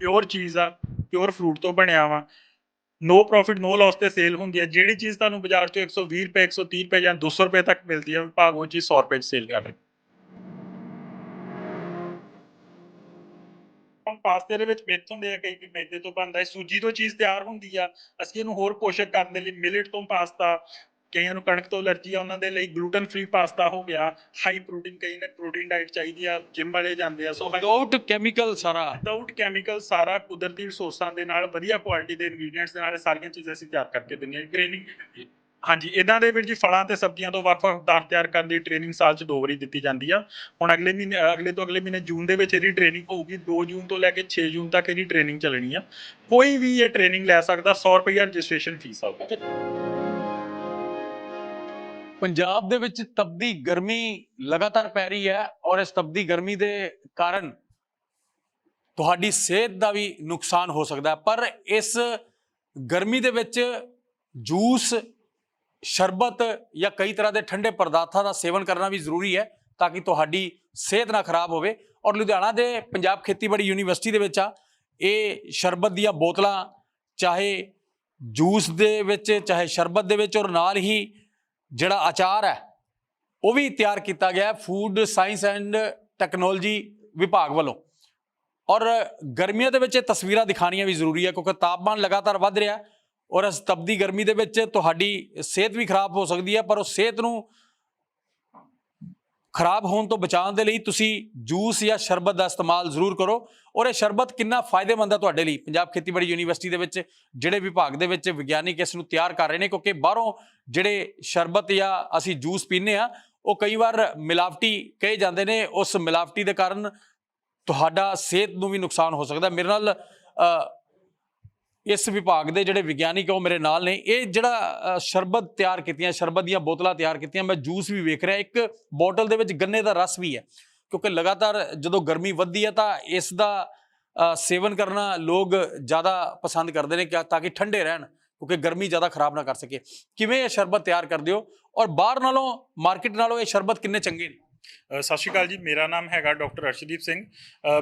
Pure ਚੀਜ਼ ਆ pure fruit ਤੋਂ ਬਣਿਆ ਵਾ। ਨੋ ਪ੍ਰੋਫਿਟ ਨੋ ਲਾਸ ਤੇ ਸੇਲ ਹੁੰਦੀ ਹੈ ਜਿਹੜੀ ਚੀਜ਼ ਤੁਹਾਨੂੰ ਬਾਜ਼ਾਰ 'ਚੋਂ 120 ਰੁਪਏ 130 ਰੁਪਏ ਜਾਂ 200 ਰੁਪਏ ਤੱਕ ਮਿਲਦੀ ਹੈ ਵਿਭਾਗ ਉਹ ਚੀਜ਼ 100 ਰੁਪਏ 'ਚ ਸੇਲ ਕਰ ਰਿਹਾ ਪਾਸਤੇ ਦੇ ਵਿੱਚ ਮਿਰਚ ਹੁੰਦੇ ਆ ਕਈ ਕਈ ਮੈਦੇ ਤੋਂ ਬਣਦਾ ਹੈ। ਸੂਜੀ ਤੋਂ ਚੀਜ਼ ਤਿਆਰ ਹੁੰਦੀ ਆ। ਅਸੀਂ ਇਹਨੂੰ ਹੋਰ ਪੋਸ਼ਕ ਕਰਨ ਦੇ ਲਈ ਮਿਲਟ ਤੋਂ ਪਾਸਤਾ ਕਈਆਂ ਨੂੰ ਕਣਕ ਤੋਂ ਅਲਰਜੀ ਆ ਉਹਨਾਂ ਦੇ ਲਈ ਗਲੂਟਨ ਫ੍ਰੀ ਪਾਸਤਾ ਹੋ ਗਿਆ ਹਾਈ ਪ੍ਰੋਟੀਨ ਕਈ ਨੇ ਪ੍ਰੋਟੀਨ ਡਾਈਟ ਚਾਹੀਦੀ ਆ ਜਿਮ ਵਾਲੇ ਜਾਂਦੇ ਆ ਸੋ ਵਿਦਆਊਟ ਕੈਮੀਕਲ ਸਾਰਾ। ਵਿਦਆਊਟ ਕੈਮੀਕਲ ਸਾਰਾ ਕੁਦਰਤੀ ਰਿਸੋਰਸਾਂ ਦੇ ਨਾਲ ਵਧੀਆ ਕੁਆਲਿਟੀ ਦੇ ਇਨਗਰੀਡੀਐਂਟਸ ਦੇ ਨਾਲ ਸਾਰੀਆਂ ਚੀਜ਼ਾਂ ਅਸੀਂ ਤਿਆਰ ਕਰਕੇ ਦਿੰਦੇ ਹਾਂ ਟ੍ਰੇਨਿੰਗ ਹਾਂਜੀ ਇਹਨਾਂ ਦੇ ਵਿੱਚ ਜੀ ਫਲਾਂ ਤੇ ਸਬਜ਼ੀਆਂ ਤੋਂ ਵੱਖ-ਵੱਖ ਪਦਾਰਥ ਤਿਆਰ ਕਰਨ ਦੀ ਟ੍ਰੇਨਿੰਗ ਸਾਲ 'ਚ ਦੋ ਵਾਰੀ ਦਿੱਤੀ ਜਾਂਦੀ ਆ। ਹੁਣ ਅਗਲੇ ਮਹੀਨੇ ਅਗਲੇ ਤੋਂ ਅਗਲੇ ਮਹੀਨੇ ਜੂਨ ਦੇ ਵਿੱਚ ਇਹਦੀ ਟ੍ਰੇਨਿੰਗ ਹੋਊਗੀ 2 ਜੂਨ ਤੋਂ ਲੈ ਕੇ 6 ਜੂਨ ਤੱਕ ਇਹਦੀ ਟ੍ਰੇਨਿੰਗ ਚੱਲਣੀ ਆ। ਕੋਈ ਵੀ ਇਹ ਟ੍ਰੇਨਿੰਗ ਲੈ ਸਕਦਾ 100 ਰੁਪਏ ਰਜਿਸਟ੍ਰੇਸ਼ਨ ਫੀਸ ਆਊਗੀ ਪੰਜਾਬ ਦੇ ਵਿੱਚ ਤਪਦੀ ਗਰਮੀ ਲਗਾਤਾਰ ਪੈ ਰਹੀ ਹੈ ਔਰ ਇਸ ਤਪਦੀ ਗਰਮੀ ਦੇ ਕਾਰਨ ਤੁਹਾਡੀ ਸਿਹਤ ਦਾ ਵੀ ਨੁਕਸਾਨ ਹੋ ਸਕਦਾ ਹੈ। ਪਰ ਇਸ ਗਰਮੀ ਦੇ ਵਿੱਚ ਜੂਸ, ਸ਼ਰਬਤ ਜਾਂ ਕਈ ਤਰ੍ਹਾਂ ਦੇ ਠੰਡੇ ਪਦਾਰਥਾਂ ਦਾ ਸੇਵਨ ਕਰਨਾ ਵੀ ਜ਼ਰੂਰੀ ਹੈ ਤਾਂ ਕਿ ਤੁਹਾਡੀ ਸਿਹਤ ਨਾ ਖਰਾਬ ਹੋਵੇ। ਔਰ ਲੁਧਿਆਣਾ ਦੇ ਪੰਜਾਬ ਖੇਤੀਬਾੜੀ ਯੂਨੀਵਰਸਿਟੀ ਦੇ ਵਿੱਚ ਆ, ਇਹ ਸ਼ਰਬਤ ਦੀਆਂ ਬੋਤਲਾਂ ਚਾਹੇ ਜੂਸ ਦੇ ਵਿੱਚ, ਚਾਹੇ ਸ਼ਰਬਤ ਦੇ ਵਿੱਚ ਔਰ ਨਾਲ ਹੀ ਜਿਹੜਾ ਆਚਾਰ ਹੈ, ਉਹ ਵੀ ਤਿਆਰ ਕੀਤਾ ਗਿਆ ਹੈ ਫੂਡ ਸਾਇੰਸ ਐਂਡ ਟੈਕਨੋਲੋਜੀ ਵਿਭਾਗ ਵੱਲੋਂ। ਔਰ ਗਰਮੀਆਂ ਦੇ ਵਿੱਚ ਇਹ ਤਸਵੀਰਾਂ ਦਿਖਾਣੀਆਂ ਵੀ ਜ਼ਰੂਰੀ ਹੈ ਕਿਉਂਕਿ ਤਾਪਮਾਨ ਲਗਾਤਾਰ ਵੱਧ ਰਿਹਾ ਔਰ ਇਸ ਤਪਦੀ ਗਰਮੀ ਦੇ ਵਿੱਚ ਤੁਹਾਡੀ ਸਿਹਤ ਵੀ ਖਰਾਬ ਹੋ ਸਕਦੀ ਹੈ, ਪਰ ਉਹ ਸਿਹਤ ਨੂੰ ਖਰਾਬ ਹੋਣ ਤੋਂ ਬਚਾਉਣ ਦੇ ਲਈ ਤੁਸੀਂ ਜੂਸ ਜਾਂ ਸ਼ਰਬਤ ਦਾ ਇਸਤੇਮਾਲ ਜ਼ਰੂਰ ਕਰੋ। ਔਰ ਇਹ ਸ਼ਰਬਤ ਕਿੰਨਾ ਫਾਇਦੇਮੰਦ ਹੈ ਤੁਹਾਡੇ ਲਈ? ਪੰਜਾਬ ਖੇਤੀਬਾੜੀ ਯੂਨੀਵਰਸਿਟੀ ਦੇ ਵਿੱਚ ਜਿਹੜੇ ਵਿਭਾਗ ਦੇ ਵਿੱਚ ਵਿਗਿਆਨਿਕ ਇਸ ਨੂੰ ਤਿਆਰ ਕਰ ਰਹੇ ਨੇ, ਕਿਉਂਕਿ ਬਾਹਰੋਂ ਜਿਹੜੇ ਸ਼ਰਬਤ ਜਾਂ ਅਸੀਂ ਜੂਸ ਪੀਂਦੇ ਆ ਉਹ ਕਈ ਵਾਰ ਮਿਲਾਵਟੀ ਕਹੇ ਜਾਂਦੇ ਨੇ, ਉਸ ਮਿਲਾਵਟੀ ਦੇ ਕਾਰਨ ਤੁਹਾਡਾ ਸਿਹਤ ਨੂੰ ਵੀ ਨੁਕਸਾਨ ਹੋ ਸਕਦਾ। ਮੇਰੇ ਨਾਲ ਇਸ ਵਿਭਾਗ ਦੇ ਜਿਹੜੇ ਵਿਗਿਆਨਿਕ ਆ, ਉਹ ਮੇਰੇ ਨਾਲ ਨੇ। ਇਹ ਜਿਹੜਾ ਸ਼ਰਬਤ ਤਿਆਰ ਕੀਤੀਆਂ, ਸ਼ਰਬਤ ਦੀਆਂ ਬੋਤਲਾਂ ਤਿਆਰ ਕੀਤੀਆਂ, ਮੈਂ ਜੂਸ ਵੀ ਵੇਖ ਰਿਹਾ। ਇੱਕ ਬੋਟਲ ਦੇ ਵਿੱਚ ਗੰਨੇ ਦਾ ਰਸ ਵੀ ਹੈ, ਕਿਉਂਕਿ ਲਗਾਤਾਰ ਜਦੋਂ ਗਰਮੀ ਵੱਧਦੀ ਹੈ ਤਾਂ ਇਸ ਦਾ ਸੇਵਨ ਕਰਨਾ ਲੋਕ ਜ਼ਿਆਦਾ ਪਸੰਦ ਕਰਦੇ ਨੇ ਕਿ ਤਾਂ ਕਿ ਠੰਡੇ ਰਹਿਣ, ਕਿਉਂਕਿ ਗਰਮੀ ਜ਼ਿਆਦਾ ਖਰਾਬ ਨਾ ਕਰ ਸਕੇ। ਕਿਵੇਂ ਇਹ ਸ਼ਰਬਤ ਤਿਆਰ ਕਰਦੇ ਹੋ? ਔਰ ਬਾਹਰ ਨਾਲੋਂ, ਮਾਰਕੀਟ ਨਾਲੋਂ ਇਹ ਸ਼ਰਬਤ ਕਿੰਨੇ ਚੰਗੇ ਨੇ? ਸਤਿ ਸ਼੍ਰੀ ਅਕਾਲ ਜੀ, ਮੇਰਾ ਨਾਮ ਹੈਗਾ ਡਾਕਟਰ ਅਰਸ਼ਦੀਪ ਸਿੰਘ।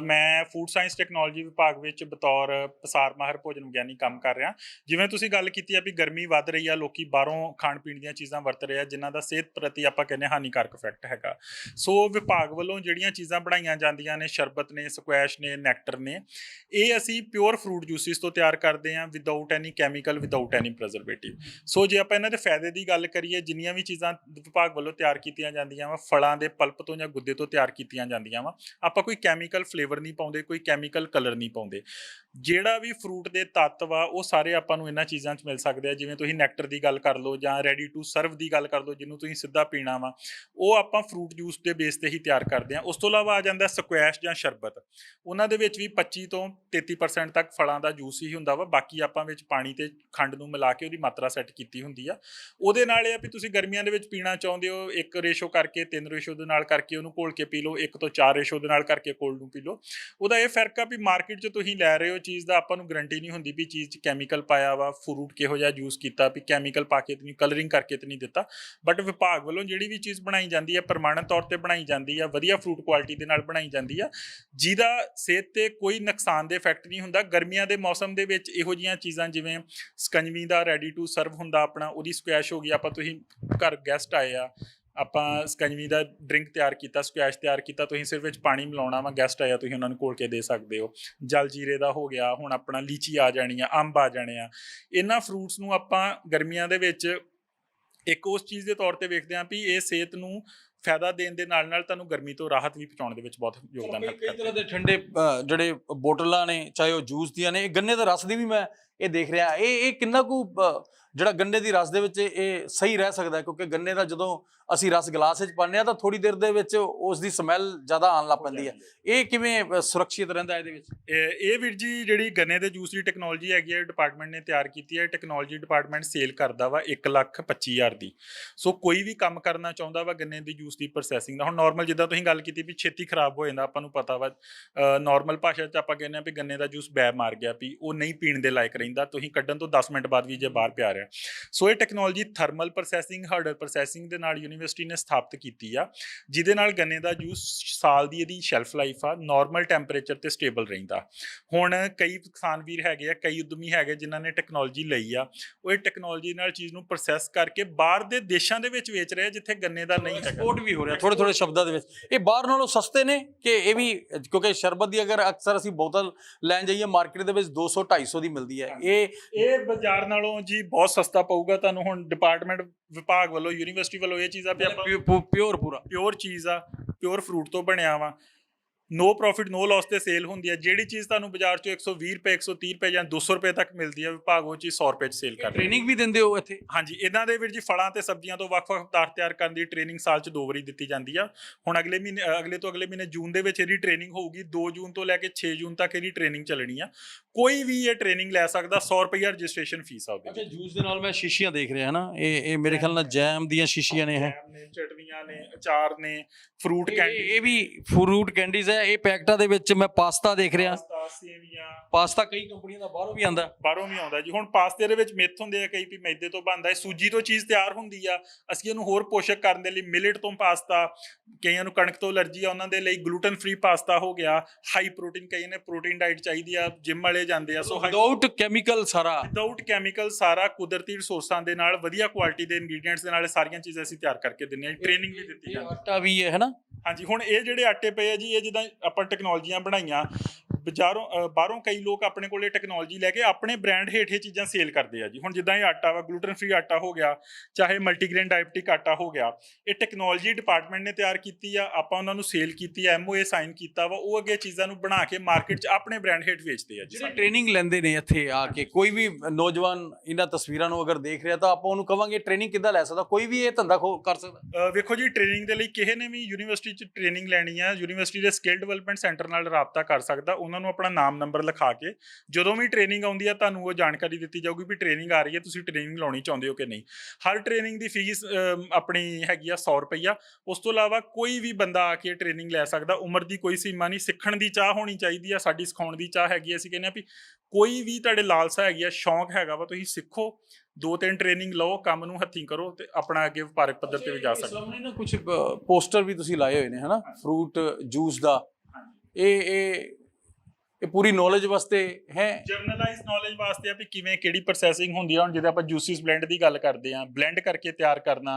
ਮੈਂ ਫੂਡ ਸਾਇੰਸ ਟੈਕਨੋਲੋਜੀ ਵਿਭਾਗ ਵਿੱਚ ਬਤੌਰ ਪਸਾਰ ਮਾਹਰ ਭੋਜਨ ਵਿਗਿਆਨੀ ਕੰਮ ਕਰ ਰਿਹਾ। ਜਿਵੇਂ ਤੁਸੀਂ ਗੱਲ ਕੀਤੀ ਆ ਵੀ ਗਰਮੀ ਵੱਧ ਰਹੀ ਆ, ਲੋਕੀ ਬਾਹਰੋਂ ਖਾਣ ਪੀਣ ਦੀਆਂ ਚੀਜ਼ਾਂ ਵਰਤ ਰਹੇ ਆ, ਜਿਨ੍ਹਾਂ ਦਾ ਸਿਹਤ ਪ੍ਰਤੀ ਆਪਾਂ ਕਹਿੰਦੇ ਹਾਨੀਕਾਰਕ ਇਫੈਕਟ ਹੈਗਾ। ਸੋ ਵਿਭਾਗ ਵੱਲੋਂ ਜਿਹੜੀਆਂ ਚੀਜ਼ਾਂ ਬਣਾਈਆਂ ਜਾਂਦੀਆਂ ਨੇ, ਸ਼ਰਬਤ ਨੇ ਸਕੁਐਸ਼ ਨੇ ਨੈਕਟਰ ਨੇ, ਇਹ ਅਸੀਂ ਪਿਓਰ ਫਰੂਟ ਜੂਸਿਸ ਤੋਂ ਤਿਆਰ ਕਰਦੇ ਹਾਂ without any chemical without any preservative so ਜੇ ਆਪਾਂ ਇਹਨਾਂ ਦੇ ਫਾਇਦੇ ਦੀ ਗੱਲ ਕਰੀਏ, ਜਿੰਨੀਆਂ ਵੀ ਚੀਜ਼ਾਂ ਵਿਭਾਗ ਵੱਲੋਂ ਤਿਆਰ ਕੀਤੀਆਂ ਜਾਂਦੀਆਂ ਵਾ, ਫਲਾਂ ਦੇ ਪਲ ਪਲਪ ਤੋਂ ਜਾਂ ਗੁੱਦੇ ਤੋਂ ਤਿਆਰ ਕੀਤੀਆਂ ਜਾਂਦੀਆਂ ਵਾ। ਆਪਾਂ ਕੋਈ ਕੈਮੀਕਲ ਫਲੇਵਰ ਨਹੀਂ ਪਾਉਂਦੇ, ਕੋਈ ਕੈਮੀਕਲ ਕਲਰ ਨਹੀਂ ਪਾਉਂਦੇ। ਜਿਹੜਾ ਵੀ ਫਰੂਟ ਦੇ ਤੱਤ ਵਾ, ਉਹ ਸਾਰੇ ਆਪਾਂ ਨੂੰ ਇਹਨਾਂ ਚੀਜ਼ਾਂ 'ਚ ਮਿਲ ਸਕਦੇ ਆ। ਜਿਵੇਂ ਤੁਸੀਂ ਨੈਕਟਰ ਦੀ ਗੱਲ ਕਰ ਲਓ ਜਾਂ ਰੈਡੀ ਟੂ ਸਰਵ ਦੀ ਗੱਲ ਕਰ ਲਓ, ਜਿਹਨੂੰ ਤੁਸੀਂ ਸਿੱਧਾ ਪੀਣਾ ਵਾ, ਉਹ ਆਪਾਂ ਫਰੂਟ ਜੂਸ ਦੇ ਬੇਸ ਤੇ ਹੀ ਤਿਆਰ ਕਰਦੇ ਆ। ਉਸ ਤੋਂ ਇਲਾਵਾ ਆ ਜਾਂਦਾ ਸਕੁਐਸ਼ ਜਾਂ ਸ਼ਰਬਤ। ਉਹਨਾਂ ਦੇ ਵਿੱਚ ਵੀ 25 ਤੋਂ 33% ਤੱਕ ਫਲਾਂ ਦਾ ਜੂਸ ਹੀ ਹੁੰਦਾ ਵਾ। ਬਾਕੀ ਆਪਾਂ ਵਿੱਚ ਪਾਣੀ ਤੇ ਖੰਡ ਨੂੰ ਮਿਲਾ ਕੇ ਉਹਦੀ ਮਾਤਰਾ ਸੈੱਟ ਕੀਤੀ ਹੁੰਦੀ ਆ। ਉਹਦੇ ਨਾਲ ਇਹ ਆ ਵੀ ਤੁਸੀਂ ਗਰਮੀਆਂ ਦੇ ਵਿੱਚ ਪੀਣਾ ਚਾਹੁੰਦੇ ਹੋ, ਇੱਕ ਰੇਸ਼ੋ ਕਰਕੇ ਤਿੰਨ ਰੇਸ਼ੋ ਦੇ ਨਾਲ ਨਾਲ ਕਰਕੇ ਉਹਨੂੰ ਘੋਲ ਕੇ ਪੀ ਲਓ, ਇੱਕ ਤੋਂ ਚਾਰ ਰੇਸ਼ੋ ਦੇ ਨਾਲ ਕਰਕੇ ਕੋਲਡ ਨੂੰ ਪੀ ਲਓ। ਉਹਦਾ ਇਹ ਫ਼ਰਕ ਆ ਵੀ ਮਾਰਕੀਟ 'ਚ ਤੁਸੀਂ ਲੈ ਰਹੇ ਹੋ ਚੀਜ਼ ਦਾ ਆਪਾਂ ਨੂੰ ਗਰੰਟੀ ਨਹੀਂ ਹੁੰਦੀ ਵੀ ਚੀਜ਼ 'ਚ ਕੈਮੀਕਲ ਪਾਇਆ ਵਾ ਫਰੂਟ ਕਿਹੋ ਜਿਹਾ ਯੂਜ਼ ਕੀਤਾ, ਵੀ ਕੈਮੀਕਲ ਪਾ ਕੇ ਤੇ ਨਹੀਂ ਕਲਰਿੰਗ ਕਰਕੇ ਤੇ ਨਹੀਂ ਦਿੱਤਾ। ਬਟ ਵਿਭਾਗ ਵੱਲੋਂ ਜਿਹੜੀ ਵੀ ਚੀਜ਼ ਬਣਾਈ ਜਾਂਦੀ ਹੈ ਪ੍ਰਮਾਣਿਤ ਤੌਰ ਤੇ ਬਣਾਈ ਜਾਂਦੀ ਆ, ਵਧੀਆ ਫਰੂਟ ਕੁਆਲਿਟੀ ਦੇ ਨਾਲ ਬਣਾਈ ਜਾਂਦੀ ਆ, ਜਿਹਦਾ ਸਿਹਤ ਤੇ ਕੋਈ ਨੁਕਸਾਨ ਦੇ ਇਫੈਕਟ ਨਹੀਂ ਹੁੰਦਾ। ਗਰਮੀਆਂ ਦੇ ਮੌਸਮ ਦੇ ਵਿੱਚ ਇਹੋ ਜੀਆਂ ਚੀਜ਼ਾਂ ਜਿਵੇਂ ਸਕੰਜਵੀ ਦਾ ਰੈਡੀ ਟੂ ਸਰਵ ਹੁੰਦਾ ਆਪਣਾ, ਉਹਦੀ ਸਕੁਐਸ਼ ਹੋ ਗਈ, ਆਪਾਂ ਤੁਸੀਂ ਘਰ ਗੈਸਟ ਆਏ ਆ ਆਪਾਂ ਸਕੰਜਵੀ ਦਾ ਡਰਿੰਕ ਤਿਆਰ ਕੀਤਾ ਸਕੁਐਸ਼ ਤਿਆਰ ਕੀਤਾ ਤੁਸੀਂ ਸਿਰਫ ਵਿੱਚ ਪਾਣੀ ਮਿਲਾਉਣਾ ਵਾ ਗੈਸਟ ਆਇਆ ਤੁਸੀਂ ਉਹਨਾਂ ਨੂੰ ਘੋਲ ਕੇ ਦੇ ਸਕਦੇ ਹੋ। ਜਲ ਜੀਰੇ ਦਾ ਹੋ ਗਿਆ ਹੁਣ ਆਪਣਾ ਲੀਚੀ ਆ ਜਾਣੀ ਆ ਅੰਬ ਆ ਜਾਣੇ ਆ। ਇਹਨਾਂ ਫਰੂਟਸ ਨੂੰ ਆਪਾਂ ਗਰਮੀਆਂ ਦੇ ਵਿੱਚ ਇੱਕ ਉਸ ਚੀਜ਼ ਦੇ ਤੌਰ ਤੇ ਵੇਖਦੇ ਹਾਂ ਵੀ ਇਹ ਸਿਹਤ ਨੂੰ ਫਾਇਦਾ ਦੇਣ ਦੇ ਨਾਲ ਨਾਲ ਤੁਹਾਨੂੰ ਗਰਮੀ ਤੋਂ ਰਾਹਤ ਵੀ ਪਹੁੰਚਾਉਣ ਦੇ ਵਿੱਚ ਬਹੁਤ ਯੋਗਦਾਨ ਕਈ- ਕਈ ਰੱਖਦਾ ਤਰ੍ਹਾਂ ਦੇ ਠੰਡੇ ਜਿਹੜੇ ਬੋਟਲਾਂ ਨੇ ਚਾਹੇ ਉਹ ਜੂਸ ਦੀਆਂ ਨੇ ਇਹ ਗੰਨੇ ਦਾ ਰਸ ਦੀ ਵੀ ਮੈਂ ਇਹ ਦੇਖ ਰਿਹਾ। ਇਹ ਇਹ ਕਿੰਨਾ ਕੁ ਜਿਹੜਾ ਗੰਨੇ ਦੀ ਰਸ ਦੇ ਵਿੱਚ ਇਹ ਸਹੀ ਰਹਿ ਸਕਦਾ ਕਿਉਂਕਿ ਗੰਨੇ ਦਾ ਜਦੋਂ ਅਸੀਂ ਰਸ ਗਲਾਸ ਵਿੱਚ ਪਾਉਂਦੇ ਆ ਤਾਂ ਥੋੜੀ ਦੇਰ ਦੇ ਵਿੱਚ ਉਸ ਦੀ ਸਮੈਲ ਜ਼ਿਆਦਾ ਆਉਣ ਲੱਗ ਪੈਂਦੀ ਹੈ। ਇਹ ਕਿਵੇਂ ਸੁਰੱਖਿਅਤ ਰਹਿੰਦਾ ਇਹਦੇ ਵਿੱਚ? ਇਹ ਵੀਰ ਜੀ ਜਿਹੜੀ ਗੰਨੇ ਦੇ ਜੂਸ ਦੀ ਟੈਕਨੋਲੋਜੀ ਹੈਗੀ ਹੈ ਡਿਪਾਰਟਮੈਂਟ ਨੇ ਤਿਆਰ ਕੀਤੀ ਹੈ। ਟੈਕਨੋਲੋਜੀ ਡਿਪਾਰਟਮੈਂਟ ਸੇਲ ਕਰਦਾ ਵਾ 1 ਲੱਖ 25 ਹਜ਼ਾਰ ਦੀ। ਸੋ ਕੋਈ ਵੀ ਕੰਮ ਕਰਨਾ ਚਾਹੁੰਦਾ ਵਾ ਗੰਨੇ ਦੀ ਜੂਸ ਦੀ ਪ੍ਰੋਸੈਸਿੰਗ ਦਾ। ਹੁਣ ਨਾਰਮਲ ਜਿੱਦਾਂ ਤੁਸੀਂ ਗੱਲ ਕੀਤੀ ਵੀ ਛੇਤੀ ਖਰਾਬ ਹੋ ਜਾਂਦਾ ਆਪਾਂ ਨੂੰ ਪਤਾ ਵਾ ਨਾਰਮਲ ਭਾਸ਼ਾ 'ਚ ਆਪਾਂ ਕਹਿੰਦੇ ਆ ਵੀ ਗੰਨੇ ਦਾ ਜੂਸ ਬੈ ਮਾਰ ਗਿਆ ਵੀ ਉਹ ਨਹੀਂ ਪੀਣ ਦੇ ਲਾਇਕ ਰਹਿੰਦਾ। ਰਹਿੰਦਾ ਤੁਸੀਂ ਕੱਢਣ ਤੋਂ 10 ਮਿੰਟ ਬਾਅਦ ਵੀ ਜੇ ਬਾਹਰ ਪਿਆ ਰਿਹਾ। ਸੋ ਇਹ technology thermal processing harder processing ਦੇ ਨਾਲ ਯੂਨੀਵਰਸਿਟੀ ਨੇ ਸਥਾਪਿਤ ਕੀਤੀ ਆ, ਜਿਹਦੇ ਨਾਲ ਗੰਨੇ ਦਾ ਜੂਸ ਸਾਲ ਦੀ ਇਹਦੀ ਸ਼ੈਲਫ ਲਾਈਫ ਆ ਨਾਰਮਲ ਟੈਂਪਰੇਚਰ ਤੇ ਸਟੇਬਲ ਰਹਿੰਦਾ। ਹੁਣ ਕਈ ਕਿਸਾਨ ਵੀਰ ਹੈਗੇ ਆ, ਕਈ ਉਦਮੀ ਹੈਗੇ ਜਿਨ੍ਹਾਂ ਨੇ ਟੈਕਨੋਲੋਜੀ ਲਈ ਆ, ਉਹ ਇਹ ਟੈਕਨੋਲੋਜੀ ਨਾਲ ਚੀਜ਼ ਨੂੰ ਪ੍ਰੋਸੈਸ ਕਰਕੇ ਬਾਹਰ ਦੇ ਦੇਸ਼ਾਂ ਦੇ ਵਿੱਚ ਵੇਚ ਰਹੇ ਜਿੱਥੇ ਗੰਨੇ ਦਾ ਨਹੀਂ ਹੈਗਾ। ਐਕਸਪੋਰਟ ਵੀ ਹੋ ਰਿਹਾ ਥੋੜੇ ਥੋੜੇ ਸ਼ਬਦਾਂ ਦੇ ਵਿੱਚ। ਇਹ ਬਾਹਰ ਨਾਲੋਂ ਸਸਤੇ ਨੇ ਕਿ ਇਹ ਵੀ, ਕਿਉਂਕਿ ਸ਼ਰਬਤ ਦੀ ਅਗਰ ਅਕਸਰ ਅਸੀਂ ਬੋਤਲ ਲੈਣ ਜਾਈਏ, ਮਾਰਕੀਟ ਦੇ ਵਿੱਚ 200 250 ਦੀ ਮਿਲਦੀ ਹੈ। ਇਹ ਇਹ ਬਾਜ਼ਾਰ ਨਾਲੋਂ ਜੀ ਬਹੁਤ ਸਸਤਾ ਪਊਗਾ। ਤੁਹਾਨੂੰ ਹੁਣ ਡਿਪਾਰਟਮੈਂਟ ਵਿਭਾਗ ਵੱਲੋਂ ਯੂਨੀਵਰਸਿਟੀ ਵੱਲੋਂ ਇਹ ਚੀਜ਼ਾਂ ਵੀ ਆਪਾਂ ਪਿਓਰ ਪੂਰਾ। ਪਿਓਰ ਚੀਜ਼ ਆ ਪਿਓਰ ਫਰੂਟ ਤੋਂ ਬਣਿਆ ਵਾ। ਨੋ ਪ੍ਰੋਫਿਟ ਨੋ ਲਾਸ ਤੇ ਸੇਲ ਹੁੰਦੀ ਹੈ। ਜਿਹੜੀ ਚੀਜ਼ ਤੁਹਾਨੂੰ ਬਾਜ਼ਾਰ 'ਚੋਂ 120 ਰੁਪਏ 130 ਰੁਪਏ ਜਾਂ 200 ਰੁਪਏ ਤੱਕ ਮਿਲਦੀ ਹੈ ਵਿਭਾਗ ਉਹ ਚੀਜ਼ 100 ਰੁਪਏ 'ਚ ਸੇਲ ਕਰ ਟ੍ਰੇਨਿੰਗ ਵੀ ਦਿੰਦੇ ਹੋ ਇੱਥੇ? ਹਾਂਜੀ ਇਹਨਾਂ ਦੇ ਵਿੱਚ ਜੀ ਫਲਾਂ ਤੇ ਸਬਜ਼ੀਆਂ ਤੋਂ ਵੱਖ-ਵੱਖ ਪਦਾਰਥ ਤਿਆਰ ਕਰਨ ਦੀ ਟ੍ਰੇਨਿੰਗ ਸਾਲ 'ਚ ਦੋ ਵਾਰੀ ਦਿੱਤੀ ਜਾਂਦੀ ਆ। ਹੁਣ ਅਗਲੇ ਮਹੀਨੇ ਅਗਲੇ ਤੋਂ ਅਗਲੇ ਮਹੀਨੇ ਜੂਨ ਦੇ ਵਿੱਚ ਇਹਦੀ ਟ੍ਰੇਨਿੰਗ ਹੋਊਗੀ। 2 ਜੂਨ ਤੋਂ ਲੈ ਕੇ 6 ਜੂਨ ਤੱਕ ਇਹਦੀ ਟ੍ਰੇਨਿੰਗ ਚੱਲਣੀ ਆ। ਕੋਈ ਵੀ ਇਹ ਟ੍ਰੇਨਿੰਗ ਲੈ ਸਕਦਾ 100 ਰੁਪਏ ਰਜਿਸਟ੍ਰੇਸ਼ਨ ਫੀਸ ਆ ਉਹਦੀ ਅੱਛਾ ਜੂਸ ਦੇ ਨਾਲ ਮੈਂ ਸ਼ੀਸ਼ੀਆਂ ਦੇਖ ਰਿਹਾ ਨਾ। ਇਹ ਇਹ ਮੇਰੇ ਖਿਆਲ ਨਾਲ ਜੈਮ ਦੀਆਂ ਸ਼ੀਸ਼ੀਆਂ ਨੇ ਇਹ। ਨੇ ਚਟਨੀਆਂ ਨੇ ਅਚਾਰ ਨੇ ਫਰੂਟ ਕੈਂਡੀ ਇਹ ਵੀ ਫਰੂਟ ਕੈਂਡੀਜ਼ ਹੈ। ਇਹ ਪੈਕਟਾਂ ਦੇ ਵਿੱਚ ਮੈਂ ਪਾਸਤਾ ਦੇਖ ਰਿਹਾ। ਪਾਸਤਾ ਸੇਵੀਆਂ। ਪਾਸਤਾ ਕਈ ਕੰਪਨੀਆਂ ਦਾ ਬਾਹਰੋਂ ਵੀ ਆਂਦਾ ਬਾਹਰੋਂ ਵੀ ਆਉਂਦਾ ਜੀ। ਹੁਣ ਪਾਸਤੇ ਦੇ ਵਿੱਚ ਮਿੱਥ ਹੁੰਦੇ ਆ ਕਈ ਵੀ ਮੈਦੇ ਤੋਂ ਬਣਦਾ ਹੈ। ਸੂਜੀ ਤੋਂ ਚੀਜ਼ ਤਿਆਰ ਹੁੰਦੀ ਆ। ਅਸੀਂ ਇਹਨੂੰ ਹੋਰ ਪੋਸ਼ਕ ਕਰਨ ਦੇ ਲਈ ਮਿਲਟ ਤੋਂ ਪਾਸਤਾ ਕਈਆਂ ਨੂੰ ਕਣਕ ਤੋਂ ਅਲਰਜੀ ਆ ਉਹਨਾਂ ਦੇ ਲਈ ਗਲੂਟਨ ਫ੍ਰੀ ਪਾਸਤਾ ਹੋ ਗਿਆ। ਹਾਈ ਪ੍ਰੋਟੀਨ ਕਈਆਂ ਨੇ ਪ੍ਰੋਟੀਨ ਡਾਈਟ ਚਾਹੀਦੀ ਆ ਜਿਮ ਵਾਲੇ ਜਾਂਦੇ ਆ। ਸੋ ਵਿਦਆਊਟ ਕੈਮੀਕਲ ਸਾਰਾ। ਵਿਦਆਊਟ ਕੈਮੀਕਲ ਸਾਰਾ ਕੁਦਰਤੀ ਰਿਸੋਰਸਾਂ ਦੇ ਨਾਲ ਵਧੀਆ ਕੁਆਲਿਟੀ ਦੇ ਇੰਗਰੀਡੀਐਂਟਸ ਦੇ ਨਾਲ ਸਾਰੀਆਂ ਚੀਜ਼ਾਂ ਅਸੀਂ ਤਿਆਰ ਕਰਕੇ ਦਿੰਦੇ ਹਾਂ। ਟ੍ਰੇਨਿੰਗ ਵੀ ਦਿੱਤੀ ਜਾਂਦੀ ਹੈ। ਆਟਾ ਵੀ ਹੈ ਹੈਨਾ? ਹਾਂਜੀ ਹੁਣ ਇਹ ਜਿਹੜੇ ਆਟੇ ਪਏ ਆ ਜੀ ਇਹ ਜਿੱਦਾਂ ਆਪਾਂ ਟੈਕਨੋਲੋਜੀਆਂ ਬਣਾਈਆਂ ਬਾਜ਼ਾਰੋਂ ਬਾਹਰੋਂ ਕਈ ਲੋਕ ਆਪਣੇ ਕੋਲੇ ਟੈਕਨੋਲੋਜੀ ਲੈ ਕੇ ਆਪਣੇ ਬ੍ਰਾਂਡ ਹੇਠ ਚੀਜ਼ਾਂ ਸੇਲ ਕਰਦੇ ਆ ਜੀ। ਹੁਣ ਜਿੱਦਾਂ ਇਹ ਆਟਾ ਵਾ ਗਲੂਟਨ ਫ੍ਰੀ ਆਟਾ ਹੋ ਗਿਆ ਚਾਹੇ ਮਲਟੀਗ੍ਰੇਨ ਡਾਇਬਟਿਕ ਆਟਾ ਹੋ ਗਿਆ ਇਹ ਟੈਕਨੋਲੋਜੀ ਡਿਪਾਰਟਮੈਂਟ ਨੇ ਤਿਆਰ ਕੀਤੀ ਆ ਆਪਾਂ ਉਹਨਾਂ ਨੂੰ ਸੇਲ ਕੀਤੀ ਆ ਐਮਓਏ ਸਾਈਨ ਕੀਤਾ ਵਾ ਉਹ ਅੱਗੇ ਚੀਜ਼ਾਂ ਨੂੰ ਬਣਾ ਕੇ ਮਾਰਕੀਟ 'ਚ ਆਪਣੇ ਬ੍ਰਾਂਡ ਹੇਠ ਵੇਚਦੇ ਆ ਜੀ ਜਿਹੜੇ ਟ੍ਰੇਨਿੰਗ ਲੈਂਦੇ ਨੇ ਇੱਥੇ ਆ ਕੇ ਕੋਈ ਵੀ ਨੌਜਵਾਨ ਇਹਨਾਂ ਤਸਵੀਰਾਂ ਨੂੰ ਅਗਰ ਦੇਖ ਰਿਹਾ ਤਾਂ ਆਪਾਂ ਉਹਨੂੰ ਕਵਾਂਗੇ ਟ੍ਰੇਨਿੰਗ ਕਿੱਦਾਂ ਲੈ ਸਕਦਾ? ਕੋਈ ਵੀ ਇਹ ਧੰਦਾ ਕਰ ਸਕਦਾ। ਵੇਖੋ ਜੀ ਟ੍ਰੇਨਿੰਗ ਦੇ ਲਈ ਕਿਸੇ ਨੇ ਵੀ ਯੂਨੀਵਰਸਿਟੀ 'ਚ ਟ੍ਰੇਨਿੰਗ ਲੈਣੀ ਆ ਯੂਨੀਵਰਸਿਟੀ ਦੇ ਸਕਿੱਲ ਡਿਵੈਲਪਮੈਂਟ ਸੈਂਟਰ ਨਾਲ ਰਾਬਤਾ ਕਰ ਸਕਦਾ ਉਹਨਾਂ ਨੂੰ ਆਪਣਾ ਨਾਮ ਨੰਬਰ ਲਿਖਾ ਕੇ ਜਦੋਂ ਵੀ ਟ੍ਰੇਨਿੰਗ ਆਉਂਦੀ ਆ ਤੁਹਾਨੂੰ ਉਹ ਜਾਣਕਾਰੀ ਦਿੱਤੀ ਜਾਊਗੀ ਵੀ ਟ੍ਰੇਨਿੰਗ ਆ ਰਹੀ ਹੈ ਤੁਸੀਂ ਟ੍ਰੇਨਿੰਗ ਲਾਉਣੀ ਚਾਹੁੰਦੇ ਹੋ ਕਿ ਨਹੀਂ। ਹਰ ਟ੍ਰੇਨਿੰਗ ਦੀ ਫੀਸ ਆਪਣੀ ਹੈਗੀ ਆ 100 ਰੁਪਈਆ। ਉਸ ਤੋਂ ਇਲਾਵਾ ਕੋਈ ਵੀ ਬੰਦਾ ਆ ਕੇ ਟ੍ਰੇਨਿੰਗ ਲੈ ਸਕਦਾ ਉਮਰ ਦੀ ਕੋਈ ਸੀਮਾ ਨਹੀਂ ਸਿੱਖਣ ਦੀ ਚਾਹ ਹੋਣੀ ਚਾਹੀਦੀ ਆ ਸਾਡੀ ਸਿਖਾਉਣ ਦੀ ਚਾਹ ਹੈਗੀ ਅਸੀਂ ਕਹਿੰਦੇ ਆ ਵੀ ਕੋਈ ਵੀ ਤੁਹਾਡੇ ਲਾਲਸਾ ਹੈਗੀ ਆ ਸ਼ੌਂਕ ਹੈਗਾ ਵਾ ਤੁਸੀਂ ਸਿੱਖੋ ਦੋ ਤਿੰਨ ਟ੍ਰੇਨਿੰਗ ਲਓ ਕੰਮ ਨੂੰ ਹੱਥੀਂ ਕਰੋ ਤੇ ਆਪਣਾ ਅੱਗੇ ਵਪਾਰਕ ਪੱਧਰ ਤੇ ਵੀ ਜਾ ਸਕਦੇ ਸਾਹਮਣੇ ਨਾ ਕੁਝ ਪੋਸਟਰ ਵੀ ਤੁਸੀਂ ਲਾਏ ਹੋਏ ਨੇ ਹਨਾ? ਫਰੂਟ ਜੂਸ ਦਾ। ਇਹ ਇਹ ਇਹ ਪੂਰੀ ਨੌਲੇਜ ਵਾਸਤੇ ਹੈ। ਜਰਨਲਾਈਜ਼ ਨੌਲੇਜ ਵਾਸਤੇ ਆ ਵੀ ਕਿਵੇਂ ਕਿਹੜੀ ਪ੍ਰੋਸੈਸਿੰਗ ਹੁੰਦੀ ਆ। ਹੁਣ ਜਿਹਦੇ ਆਪਾਂ ਜੂਸਿਸ ਬਲੈਂਡ ਦੀ ਗੱਲ ਕਰਦੇ ਆ ਬਲੈਂਡ ਕਰਕੇ ਤਿਆਰ ਕਰਨਾ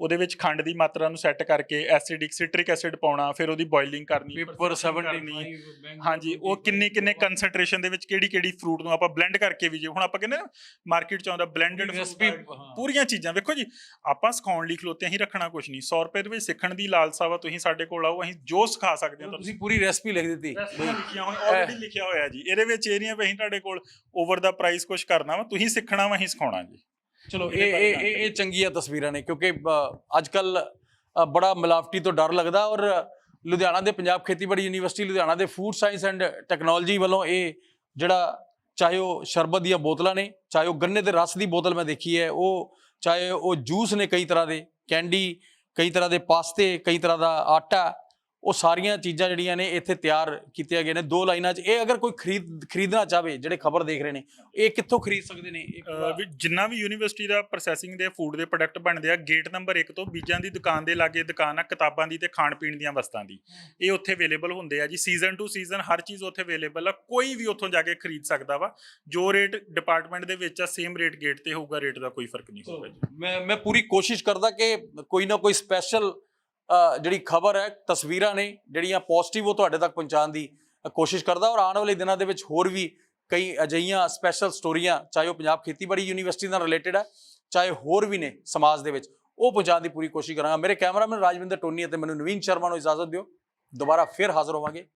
ਉਹਦੇ ਵਿੱਚ ਖੰਡ ਦੀ ਮਾਤਰਾ ਨੂੰ ਸੈੱਟ ਕਰਕੇ ਐਸਿਡਿਕ ਸਿਟ੍ਰਿਕ ਐਸਿਡ ਪਾਉਣਾ ਫਿਰ ਉਹਦੀ ਬੋਇਲਿੰਗ ਕਰਨੀ ਪੇਪਰ processing 75 ਕਰਨੀ। ਹਾਂਜੀ ਉਹ ਕਿੰਨੇ ਕਿੰਨੇ ਕਨਸੈਂਟ੍ਰੇਸ਼ਨ ਦੇ ਵਿੱਚ ਕਿਹੜੀ ਕਿਹੜੀ ਫਰੂਟ ਨੂੰ ਆਪਾਂ ਬਲੈਂਡ ਕਰਕੇ ਵੀ ਜੇ ਹੁਣ ਆਪਾਂ ਕਹਿੰਦੇ ਨਾ ਮਾਰਕੀਟ ਚ ਆਉਂਦਾ ਬਲੈਂਡਡ ਰੈਸਪੀ ਪੂਰੀਆਂ ਚੀਜ਼ਾਂ ਵੇਖੋ ਜੀ ਆਪਾਂ ਸਿਖਾਉਣ ਲਈ ਖਲੋਤੇ ਅਸੀਂ ਰੱਖਣਾ ਕੁਝ ਨਹੀਂ। 100 ਰੁਪਏ ਦੇ ਵਿੱਚ ਸਿੱਖਣ ਦੀ ਲਾਲਸਾ ਵਾ ਤੁਸੀਂ ਸਾਡੇ ਕੋਲ ਆਓ ਅਸੀਂ ਜੋ ਸਿਖਾ ਸਕਦੇ ਹਾਂ ਤੁਹਾਨੂੰ। ਤੁਸੀਂ ਪੂਰੀ ਰੈਸਪੀ ਲਿਖ ਦਿੱਤੀ। ਰੈਸਪੀਆਂ ਲਿਖੀਆਂ ਹੋਈਆਂ ਆਲਰੇਡੀ ਲਿਖਿਆ ਹੋਇਆ ਜੀ। ਇਹਦੇ ਵਿੱਚ ਇਹ ਨਹੀਂ ਹੈ ਵੀ ਅਸੀਂ ਤੁਹਾਡੇ ਕੋਲ ਓਵਰ ਦਾ ਪ੍ਰਾਈਸ ਕੁਝ ਕਰਨਾ ਵਾ ਤੁਸੀਂ ਸਿੱਖਣਾ ਵਾ ਅਸੀਂ ਸਿਖਾਉਣਾ ਜੀ। ਚਲੋ ਇਹ ਇਹ ਇਹ ਇਹ ਚੰਗੀਆਂ ਤਸਵੀਰਾਂ ਨੇ ਕਿਉਂਕਿ ਅੱਜ ਕੱਲ ਬੜਾ ਮਿਲਾਵਟੀ ਤੋਂ ਡਰ ਲੱਗਦਾ ਔਰ ਲੁਧਿਆਣਾ ਦੇ ਪੰਜਾਬ ਖੇਤੀਬਾੜੀ ਯੂਨੀਵਰਸਿਟੀ ਲੁਧਿਆਣਾ ਦੇ ਫੂਡ ਸਾਇੰਸ ਐਂਡ ਟੈਕਨੋਲੋਜੀ ਵੱਲੋਂ ਇਹ ਜਿਹੜਾ ਚਾਹੇ ਉਹ ਸ਼ਰਬਤ ਦੀਆਂ ਬੋਤਲਾਂ ਨੇ ਚਾਹੇ ਉਹ ਗੰਨੇ ਦੇ ਰਸ ਦੀ ਬੋਤਲ ਮੈਂ ਦੇਖੀ ਹੈ ਉਹ ਚਾਹੇ ਉਹ ਜੂਸ ਨੇ ਕਈ ਤਰ੍ਹਾਂ ਦੇ ਕੈਂਡੀ ਕਈ ਤਰ੍ਹਾਂ ਦੇ ਪਾਸਤੇ ਕਈ ਤਰ੍ਹਾਂ ਦਾ ਆਟਾ ਉਹ ਸਾਰੀਆਂ ਚੀਜ਼ਾਂ ਜਿਹੜੀਆਂ ਨੇ ਇੱਥੇ ਤਿਆਰ ਕੀਤੀਆਂ ਗਈਆਂ ਨੇ। ਦੋ ਲਾਈਨਾਂ 'ਚ ਇਹ ਅਗਰ ਕੋਈ ਖਰੀਦ ਖਰੀਦਣਾ ਚਾਹਵੇ ਜਿਹੜੇ ਖਬਰ ਦੇਖ ਰਹੇ ਨੇ ਇਹ ਕਿੱਥੋਂ ਖਰੀਦ ਸਕਦੇ ਨੇ? ਇਹ ਵੀ ਜਿੰਨਾ ਵੀ ਯੂਨੀਵਰਸਿਟੀ ਦਾ ਪ੍ਰੋਸੈਸਿੰਗ ਦੇ ਫੂਡ ਦੇ ਪ੍ਰੋਡਕਟ ਬਣਦੇ ਆ ਗੇਟ ਨੰਬਰ 1 ਤੋਂ ਬੀਜਾਂ ਦੀ ਦੁਕਾਨ ਦੇ ਲਾਗੇ ਦੁਕਾਨ ਆ ਕਿਤਾਬਾਂ ਦੀ ਤੇ ਖਾਣ ਪੀਣ ਦੀਆਂ ਵਸਤਾਂ ਦੀ। ਇਹ ਉੱਥੇ ਅਵੇਲੇਬਲ ਹੁੰਦੇ ਆ ਜੀ। ਸੀਜ਼ਨ ਟੂ ਸੀਜ਼ਨ ਹਰ ਚੀਜ਼ ਉੱਥੇ ਅਵੇਲੇਬਲ ਆ। ਕੋਈ ਵੀ ਉੱਥੋਂ ਜਾ ਕੇ ਖਰੀਦ ਸਕਦਾ ਵਾ। ਜੋ ਰੇਟ ਡਿਪਾਰਟਮੈਂਟ ਦੇ ਵਿੱਚ ਆ ਸੇਮ ਰੇਟ ਗੇਟ ਤੇ ਹੋਊਗਾ ਰੇਟ ਦਾ ਕੋਈ ਫ਼ਰਕ ਨਹੀਂ ਹੋਊਗਾ ਜੀ। ਮੈਂ ਮੈਂ ਪੂਰੀ ਕੋਸ਼ਿਸ਼ ਕਰਦਾ ਕਿ ਕੋਈ ਨਾ ਕੋਈ ਸਪੈਸ਼ਲ ਜਿਹੜੀ ਖਬਰ ਹੈ, ਤਸਵੀਰਾਂ ਨੇ, ਜਿਹੜੀਆਂ ਪੋਜ਼ਿਟਿਵ ਉਹ ਤੁਹਾਡੇ ਤੱਕ ਪਹੁੰਚਾਉਣ ਦੀ ਕੋਸ਼ਿਸ਼ ਕਰਦਾ ਔਰ ਆਉਣ ਵਾਲੇ ਦਿਨਾਂ ਦੇ ਵਿੱਚ ਹੋਰ ਵੀ ਕਈ ਅਜਿਹੀਆਂ ਸਪੈਸ਼ਲ ਸਟੋਰੀਆਂ ਚਾਹੇ ਉਹ ਪੰਜਾਬ ਖੇਤੀਬਾੜੀ ਯੂਨੀਵਰਸਿਟੀ ਨਾਲ ਰਿਲੇਟਡ ਹੈ, ਚਾਹੇ ਹੋਰ ਵੀ ਨੇ ਸਮਾਜ ਦੇ ਵਿੱਚ, ਉਹ ਪਹੁੰਚਾਉਣ ਦੀ ਪੂਰੀ ਕੋਸ਼ਿਸ਼ ਕਰਾਂਗਾ। ਮੇਰੇ ਕੈਮਰਾਮੈਨ ਰਾਜਵਿੰਦਰ ਟੋਨੀ ਅਤੇ ਮੈਨੂੰ ਨਵੀਨ ਸ਼ਰਮਾ ਨੂੰ ਇਜਾਜ਼ਤ ਦਿਓ। ਦੁਬਾਰਾ ਫਿਰ ਹਾਜ਼ਰ ਹੋਵਾਂਗੇ।